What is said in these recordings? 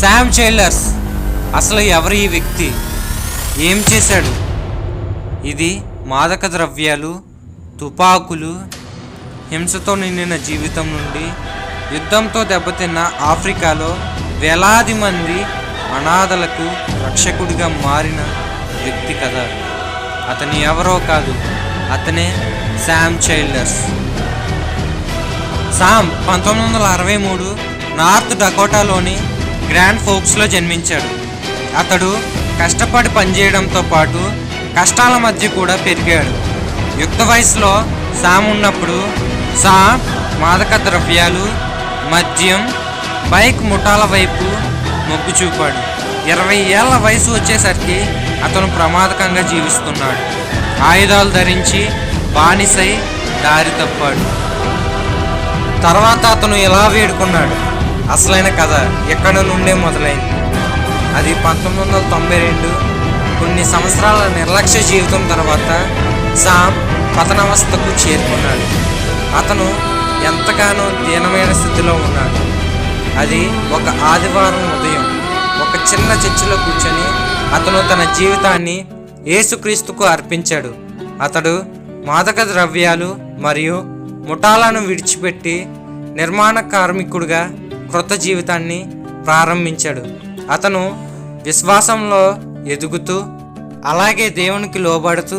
Sam చైల్డర్స్ అసలు ఎవరు ఈ వ్యక్తి? ఏం చేశాడు? ఇది మాదక ద్రవ్యాలు తుపాకులు హింసతో నిండిన జీవితం నుండి యుద్ధంతో దెబ్బతిన్న ఆఫ్రికాలో వేలాది మంది అనాథలకు రక్షకుడిగా మారిన వ్యక్తి కథ అతని ఎవరో కాదు అతనే శామ్ చైల్డర్స్. శామ్ పంతొమ్మిది వందల అరవై మూడు నార్త్ డకోటాలోని గ్రాండ్ ఫోక్స్లో జన్మించాడు. అతడు కష్టపడి పనిచేయడంతో పాటు కష్టాల మధ్య కూడా పెరిగాడు. యుక్త వయసులో సామ్ ఉన్నప్పుడు సామ్ మాదక ద్రవ్యాలు మద్యం బైక్ ముఠాల వైపు మొగ్గు చూపాడు. ఇరవై ఏళ్ళ వయసు వచ్చేసరికి అతను ప్రమాదకంగా జీవిస్తున్నాడు. ఆయుధాలు ధరించి బానిసై దారి తప్పాడు. తర్వాత అతను ఇలా వేడుకున్నాడు. అసలైన కథ ఎక్కడ నుండే మొదలైంది? అది పంతొమ్మిది వందల తొంభై రెండు కొన్ని సంవత్సరాల నిర్లక్ష్య జీవితం తర్వాత సామ్ పతనావస్థకు చేరుకున్నాడు. అతను ఎంతగానో దీనమైన స్థితిలో ఉన్నాడు. అది ఒక ఆదివారం ఉదయం ఒక చిన్న చర్చిలో కూర్చొని అతను తన జీవితాన్ని యేసుక్రీస్తుకు అర్పించాడు. అతడు మాదక ద్రవ్యాలు మరియు ముఠాలను విడిచిపెట్టి నిర్మాణ కార్మికుడిగా క్రొత్త జీవితాన్ని ప్రారంభించాడు. అతను విశ్వాసంలో ఎదుగుతూ అలాగే దేవునికి లోబడుతూ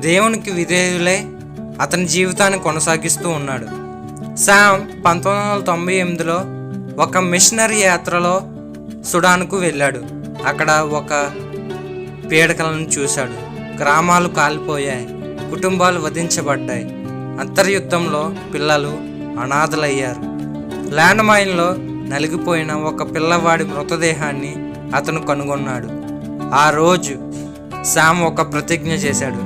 దేవునికి విధేయులై అతని జీవితాన్ని కొనసాగిస్తూ ఉన్నాడు. శామ్ పంతొమ్మిది వందల తొంభై ఎనిమిదిలో ఒక మిషనరీ యాత్రలో సుడాన్కు వెళ్ళాడు. అక్కడ ఒక పీడకలను చూశాడు. గ్రామాలు కాలిపోయాయి. కుటుంబాలు వధించబడ్డాయి. అంతర్యుద్ధంలో పిల్లలు అనాథలయ్యారు. ల్యాండ్ మైన్లో నలిగిపోయిన ఒక పిల్లవాడి మృతదేహాన్ని అతను కనుగొన్నాడు. ఆ రోజు శామ్ ఒక ప్రతిజ్ఞ చేశాడు.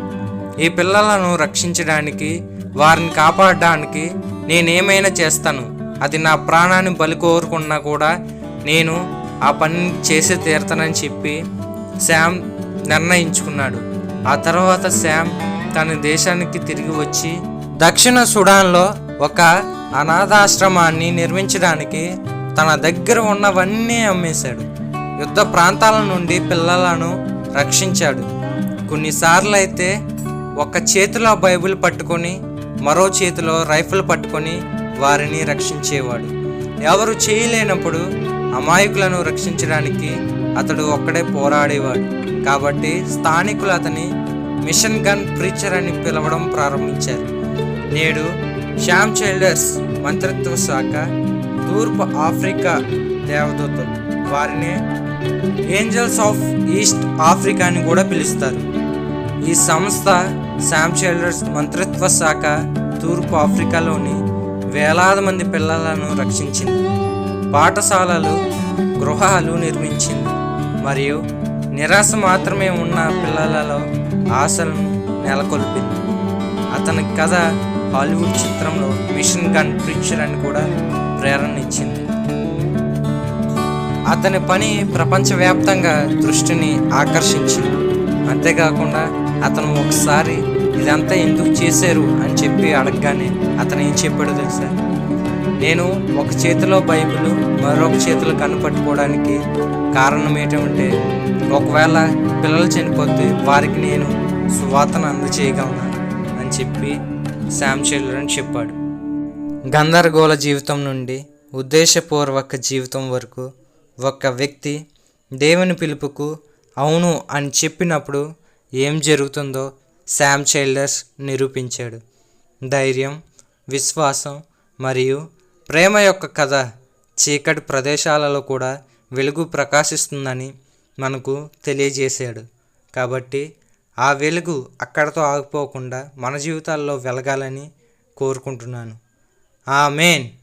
ఈ పిల్లలను రక్షించడానికి వారిని కాపాడడానికి నేనేమైనా చేస్తాను. అది నా ప్రాణాన్ని బలి కోరుకున్నా కూడా నేను ఆ పని చేసి తీరతానని చెప్పి శామ్ నిర్ణయించుకున్నాడు. ఆ తర్వాత శామ్ తన దేశానికి తిరిగి వచ్చి దక్షిణ సుడాన్లో ఒక అనాథాశ్రమాన్ని నిర్మించడానికి తన దగ్గర ఉన్నవన్నీ అమ్మేశాడు. యుద్ధ ప్రాంతాల నుండి పిల్లలను రక్షించాడు. కొన్నిసార్లు అయితే ఒక చేతిలో బైబిల్ పట్టుకొని మరో చేతిలో రైఫిల్ పట్టుకొని వారిని రక్షించేవాడు. ఎవరు చేయలేనప్పుడు అమాయకులను రక్షించడానికి అతడు ఒక్కడే పోరాడేవాడు. కాబట్టి స్థానికులు అతని మిషన్ గన్ ప్రీచర్ అని పిలవడం ప్రారంభించారు. నేడు శ్యామ్ చైల్డర్స్ మంత్రిత్వ శాఖ తూర్పు ఆఫ్రికా దేవదూతలు. వారిని ఏంజల్స్ ఆఫ్ ఈస్ట్ ఆఫ్రికా అని కూడా పిలుస్తారు. ఈ సంస్థ శామ్ చైల్డర్స్ మంత్రిత్వ శాఖ తూర్పు ఆఫ్రికాలోని వేలాది మంది పిల్లలను రక్షించింది. పాఠశాలలు గృహాలు నిర్మించింది. మరియు నిరాశ మాత్రమే ఉన్న పిల్లలలో ఆశలను నెలకొల్పింది. అతని కథ హాలీవుడ్ చిత్రంలో మిషన్ గన్ ప్రిచర్ అని కూడా ప్రేరణ ఇచ్చింది. అతని పని ప్రపంచవ్యాప్తంగా దృష్టిని ఆకర్షించింది. అంతేకాకుండా అతను ఒకసారి ఇదంతా ఎందుకు చేశారు? అని చెప్పి అడగగానే అతను ఏం చెప్పాడో తెలుసా? నేను ఒక చేతిలో బైబిల్ మరొక చేతిలో కనపట్టుకోవడానికి కారణం ఏంటంటే ఒకవేళ పిల్లలు చనిపోతే వారికి నేను సువార్తను అందజేయగలను అని చెప్పి శామ్ చిల్డ్రన్ అని చెప్పాడు. గందరగోళ జీవితం నుండి ఉద్దేశపూర్వక జీవితం వరకు ఒక వ్యక్తి దేవుని పిలుపుకు అవును అని చెప్పినప్పుడు ఏం జరుగుతుందో శామ్ చైల్డర్స్ నిరూపించాడు. ధైర్యం విశ్వాసం మరియు ప్రేమ యొక్క కథ చీకటి ప్రదేశాలలో కూడా వెలుగు ప్రకాశిస్తుందని మనకు తెలియజేశాడు. కాబట్టి ఆ వెలుగు అక్కడతో ఆగిపోకుండా మన జీవితాల్లో వెలగాలని కోరుకుంటున్నాను. ఆమెన్.